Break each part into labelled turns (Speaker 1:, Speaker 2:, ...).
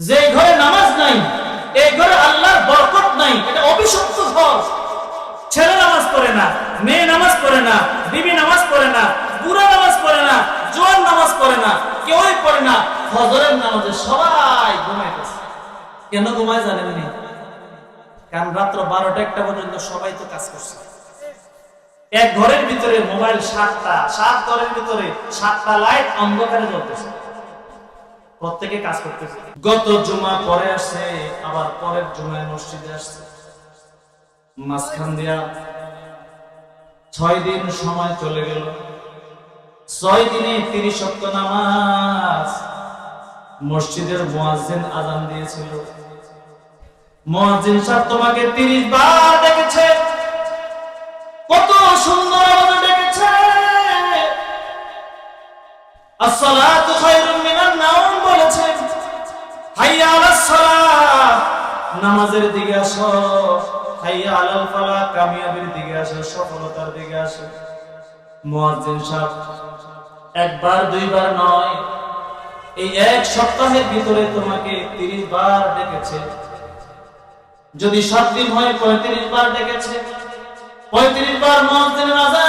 Speaker 1: যে ঘরে নামাজ নাই এই ঘরে আল্লাহর বরকত নাই, এটা অভিশপ্ত ঘর। ছেলে নামাজ পড়ে না, মেয়ে নামাজ পড়ে না, বিবি নামাজ পড়ে না, বুড়া নামাজ পড়ে না, জোয়ান নামাজ পড়ে না, কেউই পড়ে না, ফজরের নামাজে সবাই ঘুমাইতেছে কেন ঘুমায় জানেন নি? কারণ রাত্র বারোটা একটা পর্যন্ত সবাই তো কাজ করছে। এক ঘরের ভিতরে মোবাইল সাতটা, সাত ঘরের ভিতরে সাতটা লাইট অন্ধকারে জ্বলতেছে। প্রত্যেকে কাজ করতেছে। গত জুমা পরে আসছে, আবার পরের জুমায় মসজিদে আসছে। মাঝখান দিয়া ছয় দিন সময় চলে গেল। ছয় দিনে তিরিশ সপ্ত নামাজ মসজিদের মুয়াজ্জিন আজান দিয়েছিল। মুয়াজ্জিন সাহেব তোমাকে তিরিশ বার ডেকেছে। কত সুন্দর আওয়াজে ডেকেছে। আসসালাতু খায়রুম মিনান নামাজের দিকে আসো হাইয়া আলাল ফালাহ কামিয়াবির দিকে আসো, সফলতার দিকে আসো। মুয়াজ্জিন সাহেব, একবার, দুইবার নয়, এই এক সপ্তাহের ভিতরে তোমাকে তিরিশ বার ডেকেছে। যদি সাত দিন হয়, পঁয়ত্রিশ বার ডেকেছে। পঁয়ত্রিশ বার মুয়াজ্জিনের আজান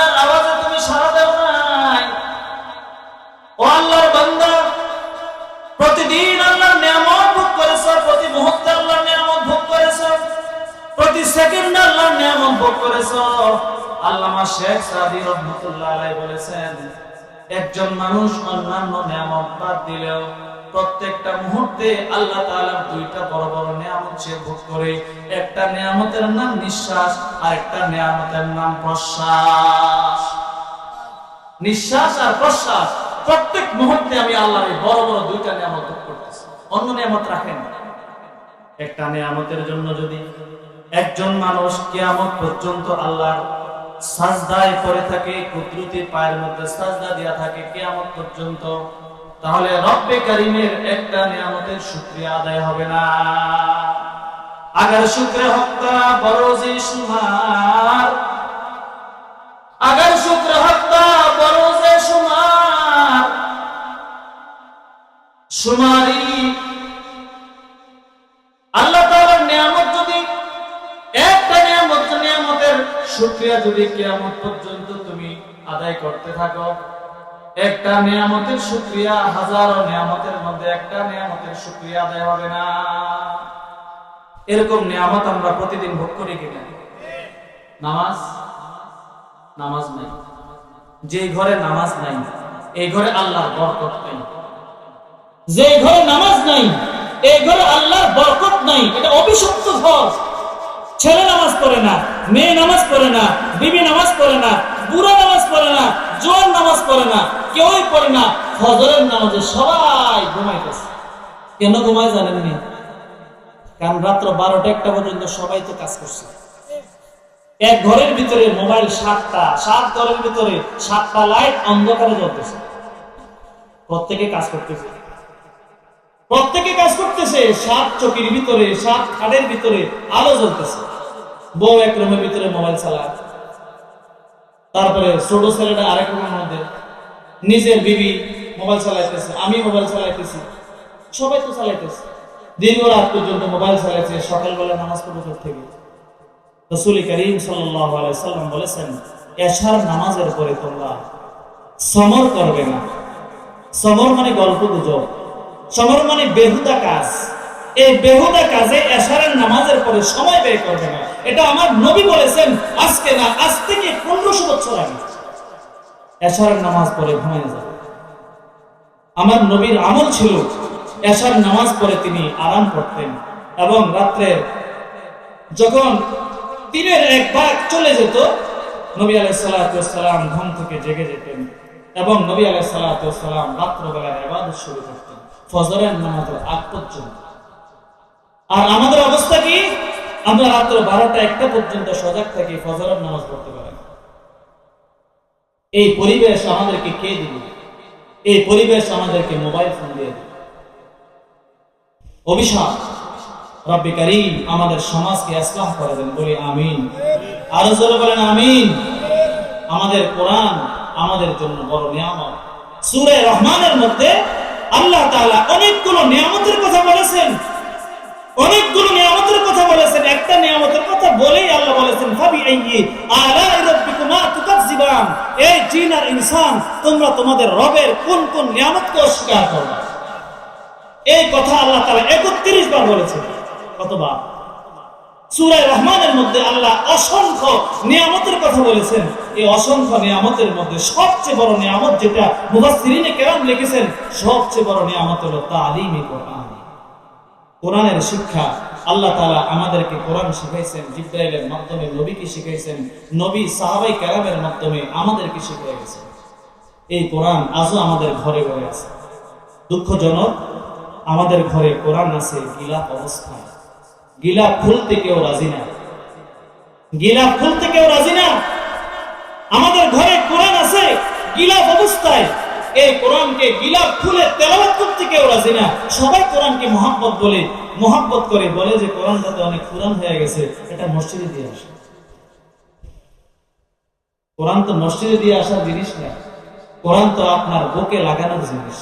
Speaker 1: প্রতি সেকেন্ডে আল্লাহর নিয়ামত ভোগ আল্লামা শেখ সাদি রহমতুল্লাহ আলাই বলেছেন, একজন মানুষ অন্যান্য নিয়ামত বাদ দিলেও প্রত্যেকটা মুহূর্তে আল্লাহ তাআলার দুইটা বড় বড় নিয়ামত সে ভোগ করে। একটা নিয়ামতের নাম নিঃশ্বাস আর একটা নিয়ামতের নাম প্রশ্বাস। নিঃশ্বাস আর প্রশ্বাস, প্রত্যেক মুহূর্তে আমি আল্লাহর বড় বড় দুইটা নিয়ামত ভোগ করতেছি। অন্য নিয়ামত রাখেন একটা নিয়ামতের জন্য যদি একজন মানুষ কিয়ামত পর্যন্ত আল্লাহর সাজদায় পড়ে থাকে কুদরতি পায়ের মধ্যে সাজদা দিয়া থাকে কিয়ামত পর্যন্ত, তাহলে রব্বে কারিমের একটা নিয়ামতের শুকরিয়া আদায় হবে না। আগার শুক্রে হত্যা বরজি সুমার, আগার শুক্র হত্যা বরজে সুমার সুমারি শুকরিয়া যদি কিয়ামত পর্যন্ত তুমি আদায় করতে থাকো। একটা নিয়ামতের শুকরিয়া, হাজারো নিয়ামতের মধ্যে একটা নিয়ামতের শুকরিয়া আদায় হবে না। এরকম নিয়ামত আমরা প্রতিদিন ভোগ করি কিনা নামাজ? নামাজ নাই। যে ঘরে নামাজ নাই, এই ঘরে আল্লাহর বরকত নাই। যে ঘরে নামাজ নাই, এই ঘরে আল্লাহর বরকত নাই। এটা অভিশপ্ত ঘর ছেলে নামাজ পড়ে না, মেয়ে নামাজ পড়ে না, বিবি নামাজ পড়ে না, বুড়া নামাজ পড়ে না, জোয়ান নামাজ পড়ে না, কেউই পড়ে না, ফজরের নামাজে সবাই ঘুমাইতেছে কেন ঘুমায় জানেননি কারণ রাত্র বারোটা একটা পর্যন্ত সবাই তো কাজ করছে। এক ঘরের ভিতরে মোবাইল সাতটা, সাত ঘরের ভিতরে সাতটা লাইট অন্ধকারে জ্বলতেছে। প্রত্যেকে কাজ করতেছে। প্রত্যেকে কাজ করতেছে সাত চকির ভিতরে, সাত খাটের ভিতরে আলো জ্বলতেছে। বউ এক রুমের ভিতরে মোবাইল চালায়। তারপরে ছোট ছেলেটা আরেক রুমের মধ্যে নিজের বিবি মোবাইল চালাইতেছে, আমি মোবাইল চালাইতেছি, সবাই তো চালাইতেছে। দীর্ঘ রাত পর্যন্ত মোবাইল চালাইছে সকালবেলা নামাজ কোথা থেকে। রসুল করিম সাল্লাম বলেছেন, এশার নামাজের পরে তোমরা সমর করবে না। সমর মানে গল্প গুজব। সমর মানে বেহুদা কাজ। এই বেহুদা কাজে এশারের নামাজের পরে সময় ব্যয় করবে না। এটা আমার নবী বলেছেন, আজকে না, আজ থেকে পনেরোশো বছর আগে। এশারের নামাজ পরে ঘুমিয়ে যাবে আমার নবীর আমল ছিল এশার নামাজ পড়ে তিনি আরাম করতেন এবং রাত্রে যখন দিনের এক ভাগ চলে যেত, নবী আলাইসালাম ঘুম থেকে জেগে যেতেন। এবং নবী আলাইসালাম রাত্রবেলা এবাদত শুরু করতেন। ফজরের নামাজের আগ পর্যন্ত। আর আমাদের অবস্থা কি? আমরা রাত্র বারোটা একটা পর্যন্ত সজাগ থাকি ফজরের নামাজ পড়তে পারি। এই পরিবেশ আমাদেরকে কে দিবে এই পরিবেশ আমাদেরকে মোবাইল ফোন দিয়ে দিবে অভিশাপ। রব্বি করিম আমাদের সমাজকে ইসলাম করে দেন বলি আমিন। আরও জোরে বলেন আমিন। আমাদের কোরআন আমাদের জন্য বড় নিয়ামত। সুরে রহমানের মধ্যে আল্লাহ তাআলা অনেকগুলো নিয়ামতের কথা বলেছেন। অনেকগুলো নিয়ামতের কথা বলেছেন। একটা নিয়ামতের কথা বলেই আল্লাহ বলেছেন ভাবি এই জিন আর ইনসান, তোমরা তোমাদের রবের কোন কোন নিয়ামতকে অস্বীকার করবে? এই কথা আল্লাহ তাআলা 31 বার বলেছেন। কতবার? সূরা রহমানের মধ্যে আল্লাহ অসংখ্য নিয়ামতের কথা বলেছেন। এই অসংখ্য নিয়ামতের মধ্যে সবচেয়ে বড় নিয়ামত যেটা মুফাসসিরিনে কেরাম লিখেছেন, সবচেয়ে বড় নিয়ামত হলো তালিমি কোরআন। কোরআনের শিক্ষা আল্লাহ তালা আমাদেরকে কোরআন শিখাইছেন, জিব্রাইলের মাধ্যমে, নবীকে শিখাইছেন, নবী সাহাবাই কেরামের মাধ্যমে আমাদেরকে শিখিয়ে গেছেন। এই কোরআন আজও আমাদের ঘরে ঘরে আছে। দুঃখজনক, আমাদের ঘরে কোরআন আছে গিলাপ অবস্থায়। গিলাপ খুলতে কেউ রাজি না। গিলাপ খুলতে কেউ রাজি না? আমাদের ঘরে কোরআন আছে গিলাপ অবস্থায়। এই কোরআনকে গিলাপ খুলে তেলাওয়াত করতে কেউ রাজি না। সবাই কোরআনকে মহাব্বত বলে, মহাব্বত করে বলে যে কোরআনটা তো অনেক পুরান হয়ে গেছে, এটা মসজিদে দিয়ে আসে। কোরআন তো মসজিদে দিয়ে আসার জিনিস না। কোরআন তো আপনার বুকে লাগানোর জিনিস।